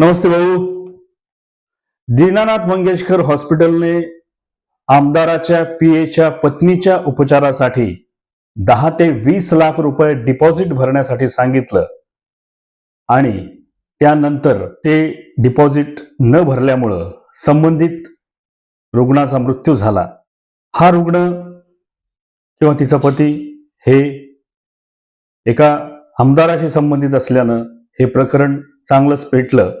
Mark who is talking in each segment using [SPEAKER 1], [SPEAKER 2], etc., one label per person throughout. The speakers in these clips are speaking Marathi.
[SPEAKER 1] नमस्ते भाऊ. दीनानाथ मंगेशकर हॉस्पिटलने आमदाराच्या पीएच्या पत्नीच्या उपचारासाठी दहा ते वीस लाख रुपये डिपॉझिट भरण्यासाठी सांगितलं आणि त्यानंतर ते डिपॉझिट न भरल्यामुळं संबंधित रुग्णाचा मृत्यू झाला. हा रुग्ण किंवा तिचा पती हे एका आमदाराशी संबंधित असल्यानं हे प्रकरण चांगलंच पेटलं.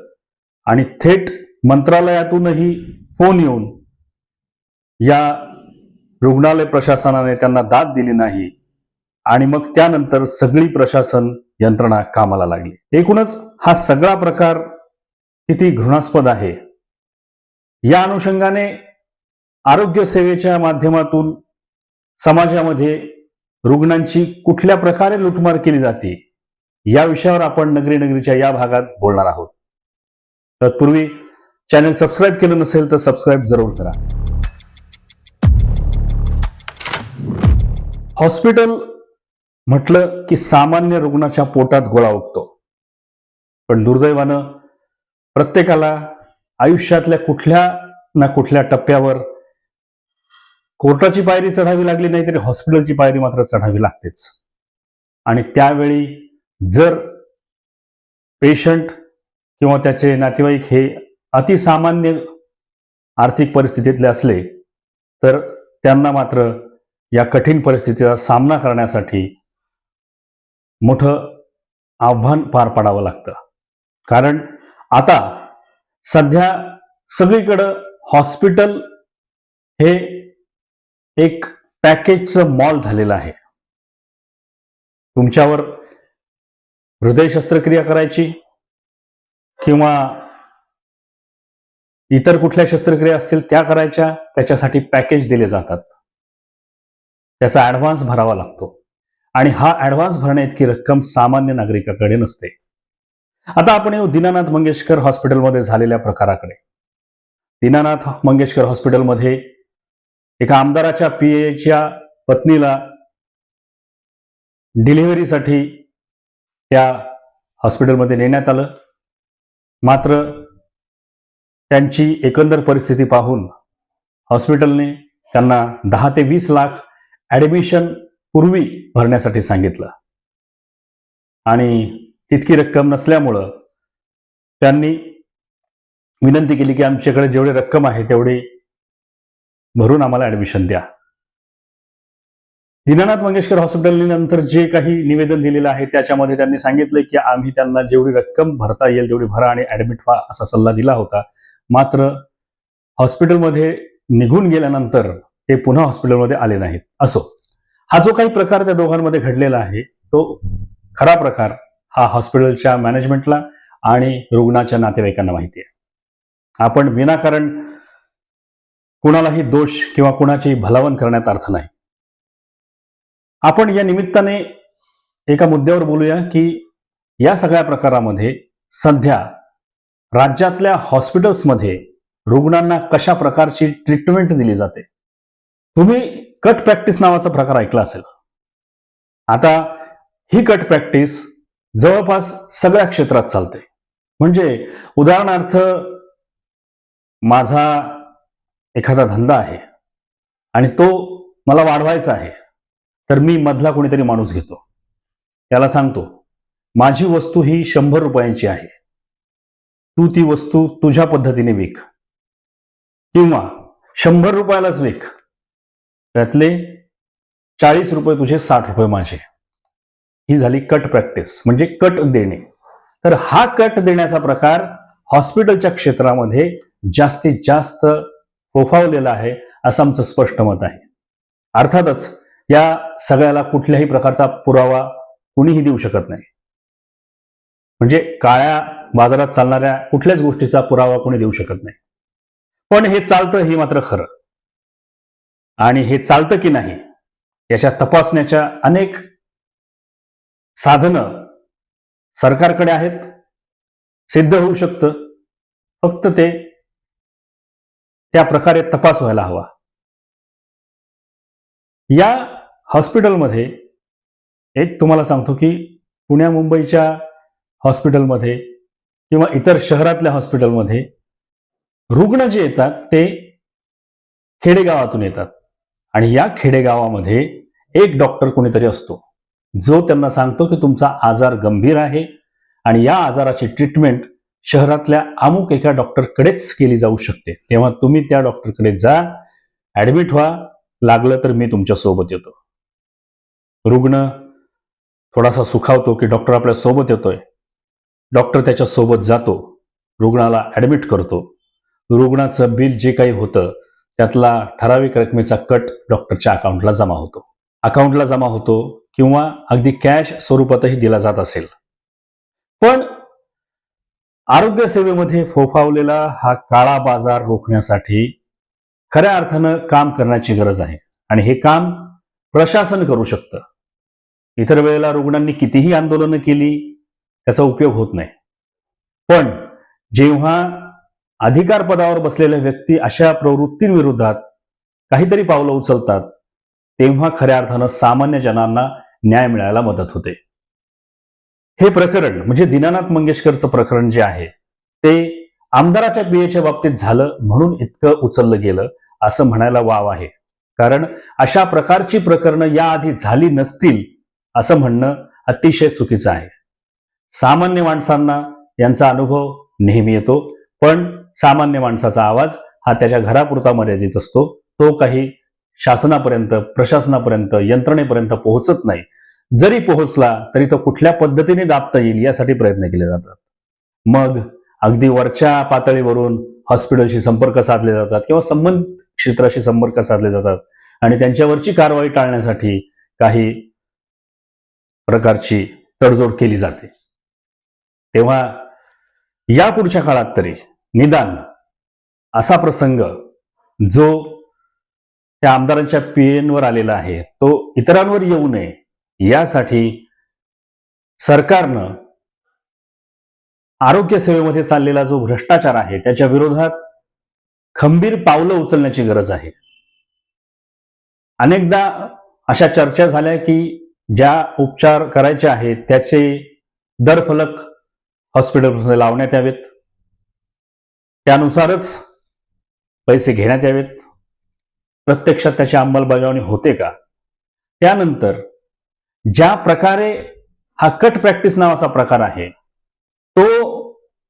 [SPEAKER 1] आणि थेट मंत्रालयातूनही फोन येऊन या रुग्णालय प्रशासनाने त्यांना दाद दिली नाही आणि मग त्यानंतर सगळी प्रशासन यंत्रणा कामाला लागली. एकूणच हा सगळा प्रकार किती घृणास्पद आहे? या अनुषंगाने आरोग्य सेवेच्या माध्यमातून समाजामध्ये रुग्णांची कुठल्या प्रकारे लुटमार केली जाते या विषयावर आपण नगरी नगरीच्या या भागात बोलणार आहोत. तत्पूर्वी चॅनल सबस्क्राईब केलं नसेल तर सबस्क्राईब जरूर करा. हॉस्पिटल म्हटलं की सामान्य रुग्णाच्या पोटात गोळा उठतो. पण दुर्दैवानं प्रत्येकाला आयुष्यातल्या कुठल्या ना कुठल्या टप्प्यावर कोर्टाची पायरी चढावी लागली नाही तरी हॉस्पिटलची पायरी मात्र चढावी लागतेच. आणि त्यावेळी जर पेशंट किंवा त्याचे नातेवाईक हे अतिसामान्य आर्थिक परिस्थितीतले असले तर त्यांना मात्र या कठीण परिस्थितीचा सामना करण्यासाठी मोठं आव्हान पार पाडावं लागतं. कारण आता सध्या सगळीकडं हॉस्पिटल हे एक पॅकेजचं मॉल झालेलं आहे. तुमच्यावर हृदय शस्त्रक्रिया करायची किंवा इतर कुठल्या शस्त्रक्रिया असतील त्या करायच्या त्याच्यासाठी पॅकेज दिले जातात. त्याचा ऍडव्हान्स भरावा लागतो. आणि हा ऍडव्हान्स भरण्या इतकी रक्कम सामान्य नागरिकाकडे नसते. आता आपण येऊ दीनानाथ मंगेशकर हॉस्पिटलमध्ये झालेल्या प्रकाराकडे. दीनानाथ मंगेशकर हॉस्पिटलमध्ये एका आमदाराच्या पीएच्या पत्नीला डिलिव्हरीसाठी त्या हॉस्पिटलमध्ये नेण्यात आलं. मात्र त्यांची एकंदर परिस्थिती पाहून हॉस्पिटलने त्यांना दहा ते वीस लाख ॲडमिशन पूर्वी भरण्यासाठी सांगितलं. आणि तितकी रक्कम नसल्यामुळं त्यांनी विनंती केली की आमच्याकडे जेवढी रक्कम आहे तेवढी भरून आम्हाला ऍडमिशन द्या. दीनानाथ मंगेशकर हॉस्पिटलने नंतर जे काही निवेदन दिलेलं आहे त्याच्यामध्ये त्यांनी सांगितलं की आम्ही त्यांना जेवढी रक्कम भरता येईल तेवढी भरा आणि ऍडमिट व्हा असा सल्ला दिला होता. मात्र हॉस्पिटलमध्ये निघून गेल्यानंतर ते पुन्हा हॉस्पिटलमध्ये आले नाहीत. असो हा जो काही प्रकार त्या दोघांमध्ये घडलेला आहे तो खरा प्रकार हा हॉस्पिटलच्या मॅनेजमेंटला आणि रुग्णाच्या नातेवाईकांना माहिती आहे. आपण विनाकारण कुणालाही दोष किंवा कुणाची भलावण करण्यात अर्थ नाही. आपण या निमित्ताने एका मुद्द्यावर बोलूया की या सगळ्या प्रकारामध्ये सध्या राज्यातल्या हॉस्पिटल्समध्ये रुग्णांना कशा प्रकारची ट्रीटमेंट दिली जाते? तुम्ही कट प्रॅक्टिस नावाचा प्रकार ऐकला असेल. आता ही कट प्रॅक्टिस जवळपास सगळ्या क्षेत्रात चालते. म्हणजे उदाहरणार्थ माझा एखादा धंदा आहे आणि तो मला वाढवायचा आहे. तर मी मधला कोणीतरी माणूस घेतो. त्याला सांगतो माझी वस्तू ही शंभर रुपयांची आहे. तू ती वस्तू तुझ्या पद्धतीने विक. किंवा शंभर रुपयालाच विक. त्यातले चाळीस रुपये तुझे साठ रुपये माझे. ही झाली कट प्रॅक्टिस म्हणजे कट देणे. तर हा कट देण्याचा प्रकार हॉस्पिटलच्या क्षेत्रामध्ये जास्तीत जास्त फोफावलेला आहे असं आमचं स्पष्ट मत आहे. अर्थातच या सगळ्याला कुठल्याही प्रकारचा पुरावा कुणीही देऊ शकत नाही. म्हणजे काळ्या बाजारात चालणाऱ्या कुठल्याच गोष्टीचा पुरावा कोणी देऊ शकत नाही. पण हे चालतं हे मात्र खरं. आणि हे चालतं की नाही याच्या तपासण्याच्या अनेक साधनं सरकारकडे आहेत सिद्ध होऊ शकतं. फक्त ते त्या प्रकारे तपास व्हायला हवा. या हॉस्पिटलमध्ये एक तुम्हाला सांगतो की पुण्या मुंबईच्या हॉस्पिटलमध्ये किंवा इतर शहरातल्या हॉस्पिटलमध्ये रुग्ण जे येतात ते खेडेगावातून येतात. आणि या खेडेगावामध्ये एक डॉक्टर कोणीतरी असतो. जो त्यांना सांगतो की तुमचा आजार गंभीर आहे आणि या आजाराची ट्रीटमेंट शहरातल्या अमुक एका डॉक्टरकडेच केली जाऊ शकते. तेव्हा तुम्ही त्या डॉक्टरकडे जा ऍडमिट व्हा लागलं तर मी तुमच्यासोबत येतो. रुग्ण थोडासा सुखावतो की डॉक्टर आपल्यासोबत येतोय. डॉक्टर त्याच्या सोबत जातो. रुग्णाला ऍडमिट करतो. रुग्णाचं बिल जे काही होतं त्यातला ठराविक रकमेचा कट डॉक्टरच्या अकाउंटला जमा होतो. अकाउंटला जमा होतो किंवा अगदी कॅश स्वरूपातही दिला जात असेल. पण आरोग्य सेवेमध्ये फोफावलेला हा काळा बाजार रोखण्यासाठी खऱ्या अर्थानं काम करण्याची गरज आहे. आणि हे काम प्रशासन करू शकतं. इतर वेळेला रुग्णांनी कितीही आंदोलनं केली त्याचा उपयोग होत नाही. पण जेव्हा अधिकार पदावर बसलेल्या व्यक्ती अशा प्रवृत्तींविरोधात काहीतरी पावलं उचलतात तेव्हा खऱ्या अर्थानं सामान्य जनांना न्याय मिळायला मदत होते. हे प्रकरण म्हणजे दीनानाथ मंगेशकरचं प्रकरण जे आहे ते आमदाराच्या पीएच्या बाबतीत झालं म्हणून इतकं उचललं गेलं असं म्हणायला वाव आहे. कारण अशा प्रकारची प्रकरणं याआधी झाली नसतील असं म्हणणं अतिशय चुकीचं आहे. सामान्य माणसांना यांचा अनुभव नेहमी येतो पण सामान्य माणसाचा आवाज हा त्याच्या घरापुरता मर्यादित असतो. तो काही शासनापर्यंत प्रशासनापर्यंत यंत्रणेपर्यंत पोहोचत नाही. जरी पोहोचला तरी तो कुठल्या पद्धतीने दाबता येईल यासाठी प्रयत्न केले जातात. मग अगदी वरच्या पातळीवरून हॉस्पिटलशी संपर्क साधले जातात किंवा संबंधित क्षेत्राशी संपर्क साधले जातात आणि त्यांच्यावरची कारवाई टाळण्यासाठी काही प्रकारची तडजोड केली जाते. तेव्हा या पुढच्या काळात तरी निदान असा प्रसंग जो त्या आमदारांच्या पीएनवर आलेला आहे तो इतरांवर येऊ नये यासाठी सरकारनं आरोग्य सेवेमध्ये चाललेला जो भ्रष्टाचार आहे त्याच्या विरोधात खंबीर पावलं उचलण्याची गरज आहे. अनेकदा अशा चर्चा झाल्या की ज्या उपचार करायचे आहेत त्याचे दरफलक हॉस्पिटलमध्ये लावण्यात यावेत. त्यानुसारच पैसे घेण्यात यावेत. प्रत्यक्षात त्याची अंमलबजावणी होते का? त्यानंतर ज्या प्रकारे हा कट प्रॅक्टिस नावाचा प्रकार आहे तो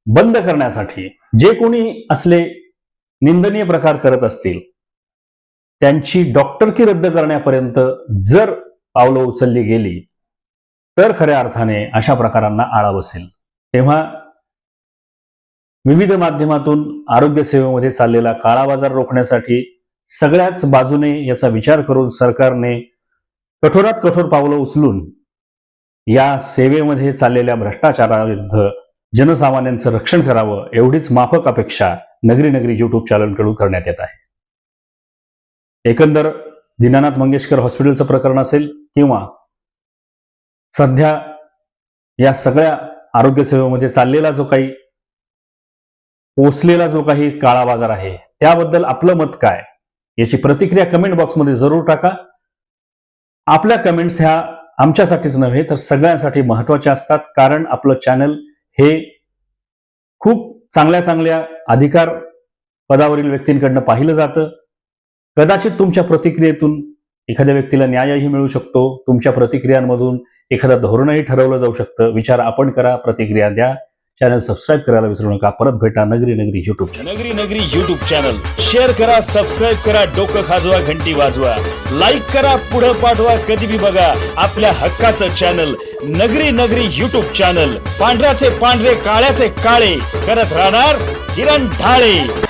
[SPEAKER 1] बंद करण्यासाठी जे कोणी असले निंदनीय प्रकार करत असतील त्यांची डॉक्टरकी रद्द करण्यापर्यंत जर पावलं उचलली गेली तर खऱ्या अर्थाने अशा प्रकारांना आळा बसेल. तेव्हा विविध माध्यमातून आरोग्य सेवेमध्ये चाललेला काळा बाजार रोखण्यासाठी सगळ्याच बाजूने याचा विचार करून सरकारने कठोरात कठोर पावलं उचलून या सेवेमध्ये चाललेल्या भ्रष्टाचाराविरुद्ध जनसामान्यांचं रक्षण करावं एवढीच माफक अपेक्षा नगरी नगरी युट्यूब चॅनलकडून करण्यात येत आहे. एकंदर दीनानाथ मंगेशकर हॉस्पिटलचं प्रकरण असेल किंवा सध्या या सगळ्या आरोग्य सेवेमध्ये चाललेला जो काही पोचलेला जो काही काळा बाजार आहे त्याबद्दल आपलं मत काय? याची प्रतिक्रिया कमेंट बॉक्समध्ये जरूर टाका. आपल्या कमेंट्स ह्या आमच्यासाठीच नव्हे तर सगळ्यांसाठी महत्त्वाच्या असतात कारण आपलं चॅनल हे खूप चांगल्या चांगल्या अधिकार पदावरील व्यक्तींकडनं पाहिलं जातं. कदाचित तुमच्या प्रतिक्रियेतून एखाद्या व्यक्तीला न्यायही मिळू शकतो. तुमच्या प्रतिक्रियांमधून एखादं धोरणही ठरवलं जाऊ शकतं. विचार आपण करा प्रतिक्रिया द्या. चॅनल सबस्क्राईब करायला विसरू नका. परत भेटा नगरी नगरी YouTube channel
[SPEAKER 2] Nagari Nagari YouTube channel share करा सबस्क्राईब करा डोकं खाजवा घंटी वाजवा. लाईक करा पुढं पाठवा कधी बी बघा. आपल्या हक्काचं channel Nagari Nagari YouTube channel पांढऱ्याचे पांढरे काळ्याचे काळे. करत राहणार किरण ढाळे.